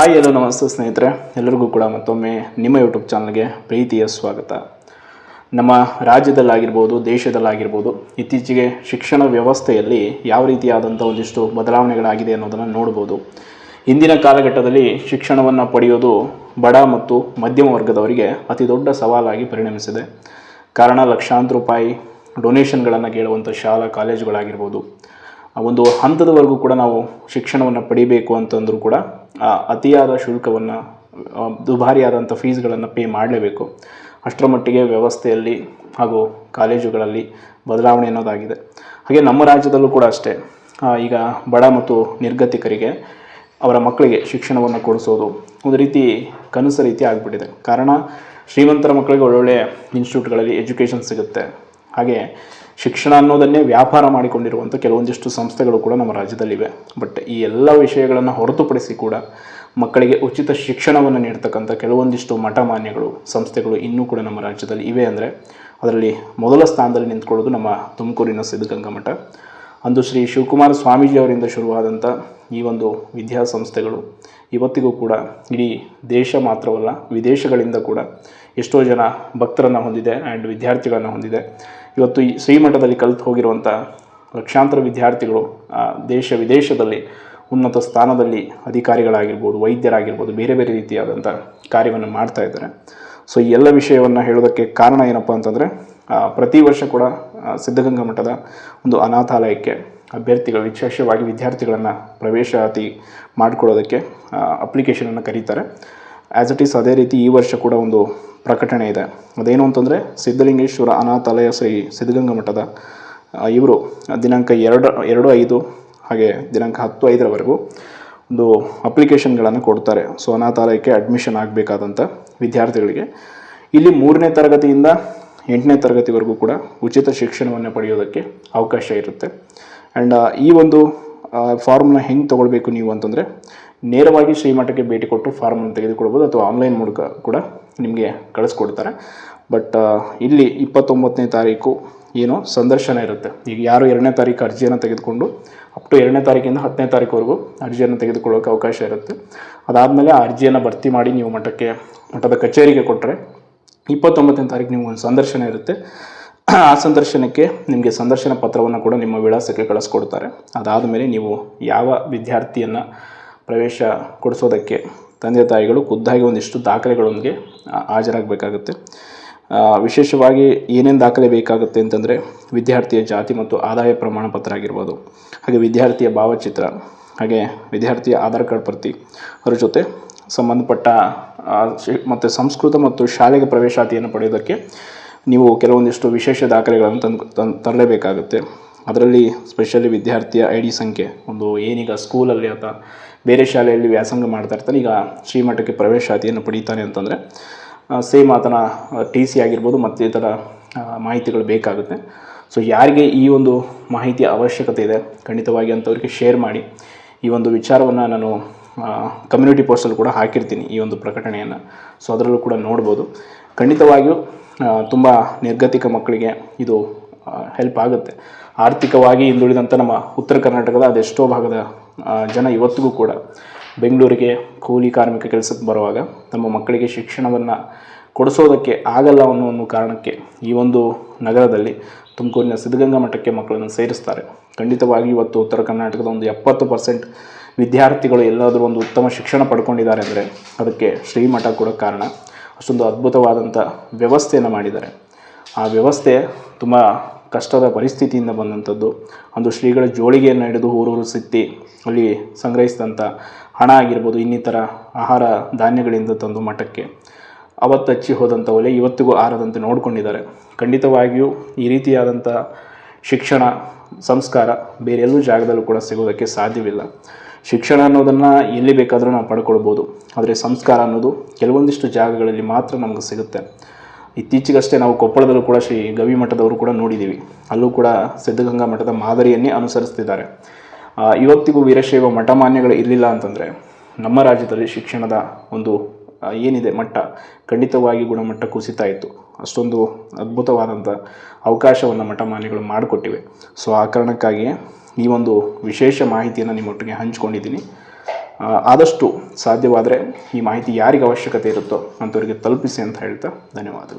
Hi ಎಲ್ಲೋ ನಮಸ್ತೆ ಸ್ನೇಹಿತರೆ ಎಲ್ಲರಿಗೂ ಕೂಡ ಮತ್ತೊಮ್ಮೆ ನಿಮ್ಮ ಯೂಟ್ಯೂಬ್ ಚಾನಲ್ಗೆ ಪ್ರೀತಿಯ ಸ್ವಾಗತ. ನಮ್ಮ ರಾಜ್ಯದಲ್ಲಾಗಿರ್ಬೋದು, ದೇಶದಲ್ಲಾಗಿರ್ಬೋದು, ಇತ್ತೀಚೆಗೆ ಶಿಕ್ಷಣ ವ್ಯವಸ್ಥೆಯಲ್ಲಿ ಯಾವ ರೀತಿಯಾದಂಥ ಒಂದಿಷ್ಟು ಬದಲಾವಣೆಗಳಾಗಿದೆ ಅನ್ನೋದನ್ನು ನೋಡ್ಬೋದು. ಇಂದಿನ ಕಾಲಘಟ್ಟದಲ್ಲಿ ಶಿಕ್ಷಣವನ್ನು ಪಡೆಯೋದು ಬಡ ಮತ್ತು ಮಧ್ಯಮ ವರ್ಗದವರಿಗೆ ಅತಿ ದೊಡ್ಡ ಸವಾಲಾಗಿ ಪರಿಣಮಿಸಿದೆ. ಕಾರಣ ಲಕ್ಷಾಂತರ ರೂಪಾಯಿ ಡೊನೇಷನ್ಗಳನ್ನು ಕೇಳುವಂಥ ಶಾಲಾ ಕಾಲೇಜುಗಳಾಗಿರ್ಬೋದು. ಒಂದು ಹಂತದವರೆಗೂ ಕೂಡ ನಾವು ಶಿಕ್ಷಣವನ್ನು ಪಡಿಬೇಕು ಅಂತಂದರೂ ಕೂಡ ಅತಿಯಾದ ಶುಲ್ಕವನ್ನು ದುಬಾರಿಯಾದಂಥ ಫೀಸ್ಗಳನ್ನು ಪೇ ಮಾಡಲೇಬೇಕು. ಅಷ್ಟರ ಮಟ್ಟಿಗೆ ವ್ಯವಸ್ಥೆಯಲ್ಲಿ ಹಾಗೂ ಕಾಲೇಜುಗಳಲ್ಲಿ ಬದಲಾವಣೆ ಅನ್ನೋದಾಗಿದೆ. ಹಾಗೆ ನಮ್ಮ ರಾಜ್ಯದಲ್ಲೂ ಕೂಡ ಅಷ್ಟೇ. ಈಗ ಬಡ ಮತ್ತು ನಿರ್ಗತಿಕರಿಗೆ ಅವರ ಮಕ್ಕಳಿಗೆ ಶಿಕ್ಷಣವನ್ನು ಕೊಡಿಸೋದು ಒಂದು ರೀತಿ ಕನಸು ರೀತಿ ಆಗಿಬಿಟ್ಟಿದೆ. ಕಾರಣ ಶ್ರೀಮಂತರ ಮಕ್ಕಳಿಗೆ ಒಳ್ಳೊಳ್ಳೆ ಇನ್ಸ್ಟಿಟ್ಯೂಟ್ಗಳಲ್ಲಿ ಎಜುಕೇಷನ್ ಸಿಗುತ್ತೆ. ಹಾಗೆ ಶಿಕ್ಷಣ ಅನ್ನೋದನ್ನೇ ವ್ಯಾಪಾರ ಮಾಡಿಕೊಂಡಿರುವಂಥ ಕೆಲವೊಂದಿಷ್ಟು ಸಂಸ್ಥೆಗಳು ಕೂಡ ನಮ್ಮ ರಾಜ್ಯದಲ್ಲಿವೆ. ಬಟ್ ಈ ಎಲ್ಲ ವಿಷಯಗಳನ್ನು ಹೊರತುಪಡಿಸಿ ಕೂಡ ಮಕ್ಕಳಿಗೆ ಉಚಿತ ಶಿಕ್ಷಣವನ್ನು ನೀಡ್ತಕ್ಕಂಥ ಕೆಲವೊಂದಿಷ್ಟು ಮಠಮಾನ್ಯಗಳು, ಸಂಸ್ಥೆಗಳು ಇನ್ನೂ ಕೂಡ ನಮ್ಮ ರಾಜ್ಯದಲ್ಲಿ ಇವೆ ಅಂದರೆ, ಅದರಲ್ಲಿ ಮೊದಲ ಸ್ಥಾನದಲ್ಲಿ ನಿಂತ್ಕೊಳ್ಳೋದು ನಮ್ಮ ತುಮಕೂರಿನ ಸಿದ್ಧಗಂಗಾ ಮಠ. ಅಂದು ಶ್ರೀ ಶಿವಕುಮಾರ ಸ್ವಾಮೀಜಿ ಅವರಿಂದ ಶುರುವಾದಂಥ ಈ ಒಂದು ವಿದ್ಯಾಸಂಸ್ಥೆಗಳು ಇವತ್ತಿಗೂ ಕೂಡ ಇಡೀ ದೇಶ ಮಾತ್ರವಲ್ಲ, ವಿದೇಶಗಳಿಂದ ಕೂಡ ಎಷ್ಟೋ ಜನ ಭಕ್ತರನ್ನು ಹೊಂದಿದೆ ಆ್ಯಂಡ್ ವಿದ್ಯಾರ್ಥಿಗಳನ್ನು ಹೊಂದಿದೆ. ಇವತ್ತು ಈ ಶ್ರೀಮಠದಲ್ಲಿ ಕಲಿತು ಹೋಗಿರುವಂಥ ಲಕ್ಷಾಂತರ ವಿದ್ಯಾರ್ಥಿಗಳು ದೇಶ ವಿದೇಶದಲ್ಲಿ ಉನ್ನತ ಸ್ಥಾನದಲ್ಲಿ ಅಧಿಕಾರಿಗಳಾಗಿರ್ಬೋದು, ವೈದ್ಯರಾಗಿರ್ಬೋದು, ಬೇರೆ ಬೇರೆ ರೀತಿಯಾದಂಥ ಕಾರ್ಯವನ್ನು ಮಾಡ್ತಾ ಇದ್ದಾರೆ. ಸೊ ಈ ಎಲ್ಲ ವಿಷಯವನ್ನು ಹೇಳೋದಕ್ಕೆ ಕಾರಣ ಏನಪ್ಪ ಅಂತಂದರೆ ಪ್ರತಿ ವರ್ಷ ಕೂಡ ಸಿದ್ಧಗಂಗಾ ಮಠದ ಒಂದು ಅನಾಥಾಲಯಕ್ಕೆ ಅಭ್ಯರ್ಥಿಗಳು, ವಿಶೇಷವಾಗಿ ವಿದ್ಯಾರ್ಥಿಗಳನ್ನು ಪ್ರವೇಶಾತಿ ಮಾಡಿಕೊಳ್ಳೋದಕ್ಕೆ ಅಪ್ಲಿಕೇಶನನ್ನು ಕರೀತಾರೆ. ಆ್ಯಸ್ ಇಟ್ ಈಸ್ ಅದೇ ರೀತಿ ಈ ವರ್ಷ ಕೂಡ ಒಂದು ಪ್ರಕಟಣೆ ಇದೆ. ಅದೇನು ಅಂತಂದರೆ, ಸಿದ್ಧಲಿಂಗೇಶ್ವರ ಅನಾಥಾಲಯ ಶ್ರೀ ಸಿದ್ಧಗಂಗಾ ಮಠದ ಇವರು ದಿನಾಂಕ ಎರಡು ಎರಡು ಐದು, ಹಾಗೆ ದಿನಾಂಕ ಹತ್ತು ಐದರವರೆಗೂ ಒಂದು ಅಪ್ಲಿಕೇಶನ್ಗಳನ್ನು ಕೊಡ್ತಾರೆ. ಸೊ ಅನಾಥಾಲಯಕ್ಕೆ ಅಡ್ಮಿಷನ್ ಆಗಬೇಕಾದಂಥ ವಿದ್ಯಾರ್ಥಿಗಳಿಗೆ. ಇಲ್ಲಿ ಮೂರನೇ ತರಗತಿಯಿಂದ ಎಂಟನೇ ತರಗತಿವರೆಗೂ ಕೂಡ ಉಚಿತ ಶಿಕ್ಷಣವನ್ನು ಪಡೆಯೋದಕ್ಕೆ ಅವಕಾಶ ಇರುತ್ತೆ. ಆ್ಯಂಡ್ ಈ ಒಂದು ಫಾರ್ಮ್ನ ಹೆಂಗೆ ತೊಗೊಳ್ಬೇಕು ನೀವು ಅಂತಂದರೆ, ನೇರವಾಗಿ ಶ್ರೀಮಠಕ್ಕೆ ಭೇಟಿ ಕೊಟ್ಟು ಫಾರ್ಮನ್ನು ತೆಗೆದುಕೊಳ್ಬೋದು ಅಥವಾ ಆನ್ಲೈನ್ ಮೂಲಕ ಕೂಡ ನಿಮಗೆ ಕಳಿಸ್ಕೊಡ್ತಾರೆ. ಬಟ್ ಇಲ್ಲಿ ಇಪ್ಪತ್ತೊಂಬತ್ತನೇ ತಾರೀಕು ಏನು ಸಂದರ್ಶನ ಇರುತ್ತೆ. ಈಗ ಯಾರು ಎರಡನೇ ತಾರೀಕು ಅರ್ಜಿಯನ್ನು ತೆಗೆದುಕೊಂಡು ಅಪ್ ಟು ಎರಡನೇ ತಾರೀಕಿಂದ ಹತ್ತನೇ ತಾರೀಕುವರೆಗೂ ಅರ್ಜಿಯನ್ನು ತೆಗೆದುಕೊಳ್ಳೋಕೆ ಅವಕಾಶ ಇರುತ್ತೆ. ಅದಾದಮೇಲೆ ಆ ಅರ್ಜಿಯನ್ನು ಭರ್ತಿ ಮಾಡಿ ನೀವು ಮಠಕ್ಕೆ, ಮಠದ ಕಚೇರಿಗೆ ಕೊಟ್ಟರೆ ಇಪ್ಪತ್ತೊಂಬತ್ತನೇ ತಾರೀಕು ನಿಮ್ಗೆ ಒಂದು ಸಂದರ್ಶನ ಇರುತ್ತೆ. ಆ ಸಂದರ್ಶನಕ್ಕೆ ನಿಮಗೆ ಸಂದರ್ಶನ ಪತ್ರವನ್ನು ಕೂಡ ನಿಮ್ಮ ವಿಳಾಸಕ್ಕೆ ಕಳಿಸ್ಕೊಡ್ತಾರೆ. ಅದಾದ ಮೇಲೆ ನೀವು ಯಾವ ವಿದ್ಯಾರ್ಥಿಯನ್ನು ಪ್ರವೇಶ ಕೊಡಿಸೋದಕ್ಕೆ ತಂದೆ ತಾಯಿಗಳು ಖುದ್ದಾಗಿ ಒಂದಿಷ್ಟು ದಾಖಲೆಗಳೊಂದಿಗೆ ಹಾಜರಾಗಬೇಕಾಗುತ್ತೆ. ವಿಶೇಷವಾಗಿ ಏನೇನು ದಾಖಲೆ ಬೇಕಾಗುತ್ತೆ ಅಂತಂದರೆ ವಿದ್ಯಾರ್ಥಿಯ ಜಾತಿ ಮತ್ತು ಆದಾಯ ಪ್ರಮಾಣ ಪತ್ರ ಆಗಿರ್ಬೋದು, ಹಾಗೆ ವಿದ್ಯಾರ್ಥಿಯ ಭಾವಚಿತ್ರ, ಹಾಗೆ ವಿದ್ಯಾರ್ಥಿಯ ಆಧಾರ್ ಕಾರ್ಡ್ ಪ್ರತಿ ಅವರ ಜೊತೆ ಸಂಬಂಧಪಟ್ಟ ಮತ್ತು ಸಂಸ್ಕೃತ ಮತ್ತು ಶಾಲೆಗೆ ಪ್ರವೇಶಾತಿಯನ್ನು ಪಡೆಯೋದಕ್ಕೆ ನೀವು ಕೆಲವೊಂದಿಷ್ಟು ವಿಶೇಷ ದಾಖಲೆಗಳನ್ನು ತಂದು ತಂದು ತರಲೇಬೇಕಾಗುತ್ತೆ. ಅದರಲ್ಲಿ ಸ್ಪೆಷಲಿ ವಿದ್ಯಾರ್ಥಿಯ ಐ ಡಿ ಸಂಖ್ಯೆ, ಒಂದು ಏನೀಗ ಸ್ಕೂಲಲ್ಲಿ ಅಥವಾ ಬೇರೆ ಶಾಲೆಯಲ್ಲಿ ವ್ಯಾಸಂಗ ಮಾಡ್ತಾ ಇರ್ತಾನೆ, ಈಗ ಶ್ರೀಮಠಕ್ಕೆ ಪ್ರವೇಶಾತಿಯನ್ನು ಪಡೀತಾನೆ ಅಂತಂದರೆ ಸೇಮ್ ಆತನ ಟಿ ಸಿ ಆಗಿರ್ಬೋದು, ಮತ್ತು ಇತರ ಮಾಹಿತಿಗಳು ಬೇಕಾಗುತ್ತೆ. ಸೊ ಯಾರಿಗೆ ಈ ಒಂದು ಮಾಹಿತಿಯ ಅವಶ್ಯಕತೆ ಇದೆ, ಖಂಡಿತವಾಗಿ ಅಂಥವ್ರಿಗೆ ಶೇರ್ ಮಾಡಿ. ಈ ಒಂದು ವಿಚಾರವನ್ನು ನಾನು ಕಮ್ಯುನಿಟಿ ಪೋಸ್ಟಲ್ಲಿ ಕೂಡ ಹಾಕಿರ್ತೀನಿ ಈ ಒಂದು ಪ್ರಕಟಣೆಯನ್ನು. ಸೊ ಅದರಲ್ಲೂ ಕೂಡ ನೋಡ್ಬೋದು. ಖಂಡಿತವಾಗಿಯೂ ತುಂಬ ನಿರ್ಗತಿಕ ಮಕ್ಕಳಿಗೆ ಇದು ಹೆಲ್ಪ್ ಆಗುತ್ತೆ. ಆರ್ಥಿಕವಾಗಿ ಹಿಂದುಳಿದಂಥ ನಮ್ಮ ಉತ್ತರ ಕರ್ನಾಟಕದ ಅದೆಷ್ಟೋ ಭಾಗದ ಜನ ಇವತ್ತಿಗೂ ಕೂಡ ಬೆಂಗಳೂರಿಗೆ ಕೂಲಿ ಕಾರ್ಮಿಕ ಕೆಲಸಕ್ಕೆ ಬರುವಾಗ ನಮ್ಮ ಮಕ್ಕಳಿಗೆ ಶಿಕ್ಷಣವನ್ನು ಕೊಡಿಸೋದಕ್ಕೆ ಆಗಲ್ಲ ಅನ್ನೋ ಒಂದು ಕಾರಣಕ್ಕೆ ಈ ಒಂದು ನಗರದಲ್ಲಿ ತುಮಕೂರಿನ ಸಿದ್ಧಗಂಗಾ ಮಠಕ್ಕೆ ಮಕ್ಕಳನ್ನು ಸೇರಿಸ್ತಾರೆ. ಖಂಡಿತವಾಗಿ ಇವತ್ತು ಉತ್ತರ ಕರ್ನಾಟಕದ ಒಂದು ಎಪ್ಪತ್ತು ಪರ್ಸೆಂಟ್ ವಿದ್ಯಾರ್ಥಿಗಳು ಎಲ್ಲಾದರೂ ಒಂದು ಉತ್ತಮ ಶಿಕ್ಷಣ ಪಡ್ಕೊಂಡಿದ್ದಾರೆ ಅಂದರೆ ಅದಕ್ಕೆ ಶ್ರೀಮಠ ಕೂಡ ಕಾರಣ. ಅಷ್ಟೊಂದು ಅದ್ಭುತವಾದಂಥ ವ್ಯವಸ್ಥೆಯನ್ನು ಮಾಡಿದ್ದಾರೆ. ಆ ವ್ಯವಸ್ಥೆ ತುಂಬ ಕಷ್ಟದ ಪರಿಸ್ಥಿತಿಯಿಂದ ಬಂದಂಥದ್ದು ಒಂದು ಶ್ರೀಗಳ ಜೋಳಿಗೆಯನ್ನು ಹಿಡಿದು ಊರೂರು ಸುತ್ತಿ ಅಲ್ಲಿ ಸಂಗ್ರಹಿಸಿದಂಥ ಹಣ ಆಗಿರ್ಬೋದು, ಇನ್ನಿತರ ಆಹಾರ ಧಾನ್ಯಗಳಿಂದ ತಂದು ಮಠಕ್ಕೆ ಅವತ್ತು ಹಚ್ಚಿ ಹೋದಂಥ ಒಲೆ ಇವತ್ತಿಗೂ ಆರದಂತೆ ನೋಡಿಕೊಂಡಿದ್ದಾರೆ. ಖಂಡಿತವಾಗಿಯೂ ಈ ರೀತಿಯಾದಂಥ ಶಿಕ್ಷಣ, ಸಂಸ್ಕಾರ ಬೇರೆ ಎಲ್ಲೂ ಜಾಗದಲ್ಲೂ ಕೂಡ ಸಿಗೋದಕ್ಕೆ ಸಾಧ್ಯವಿಲ್ಲ. ಶಿಕ್ಷಣ ಅನ್ನೋದನ್ನು ಎಲ್ಲಿ ಬೇಕಾದರೂ ನಾವು ಪಡ್ಕೊಳ್ಬೋದು. ಆದರೆ ಸಂಸ್ಕಾರ ಅನ್ನೋದು ಕೆಲವೊಂದಿಷ್ಟು ಜಾಗಗಳಲ್ಲಿ ಮಾತ್ರ ನಮಗೆ ಸಿಗುತ್ತೆ. ಇತ್ತೀಚೆಗಷ್ಟೇ ನಾವು ಕೊಪ್ಪಳದಲ್ಲೂ ಕೂಡ ಶ್ರೀ ಗವಿ ಮಠದವರು ಕೂಡ ನೋಡಿದ್ದೀವಿ ಅಲ್ಲೂ ಕೂಡ ಸಿದ್ಧಗಂಗಾ ಮಠದ ಮಾದರಿಯನ್ನೇ ಅನುಸರಿಸ್ತಿದ್ದಾರೆ. ಇವತ್ತಿಗೂ ವೀರಶೈವ ಮಠಮಾನ್ಯಗಳು ಇರಲಿಲ್ಲ ಅಂತಂದರೆ ನಮ್ಮ ರಾಜ್ಯದಲ್ಲಿ ಶಿಕ್ಷಣದ ಒಂದು ಏನಿದೆ ಮಟ್ಟ? ಖಂಡಿತವಾಗಿ ಗುಣಮಟ್ಟ ಕುಸಿತಾ ಇತ್ತು. ಅಷ್ಟೊಂದು ಅದ್ಭುತವಾದಂಥ ಅವಕಾಶವನ್ನು ಮಠಮಾನ್ಯಗಳು ಮಾಡಿಕೊಟ್ಟಿವೆ. ಸೊ ಆ ಕಾರಣಕ್ಕಾಗಿಯೇ ಈ ಒಂದು ವಿಶೇಷ ಮಾಹಿತಿಯನ್ನು ನಿಮ್ಮೊಟ್ಟಿಗೆ ಹಂಚ್ಕೊಂಡಿದ್ದೀನಿ. ಆದಷ್ಟು ಸಾಧ್ಯವಾದರೆ ಈ ಮಾಹಿತಿ ಯಾರಿಗೆ ಅವಶ್ಯಕತೆ ಇರುತ್ತೋ ಅಂಥವ್ರಿಗೆ ತಲುಪಿಸಿ ಅಂತ ಹೇಳ್ತಾ ಧನ್ಯವಾದಗಳು.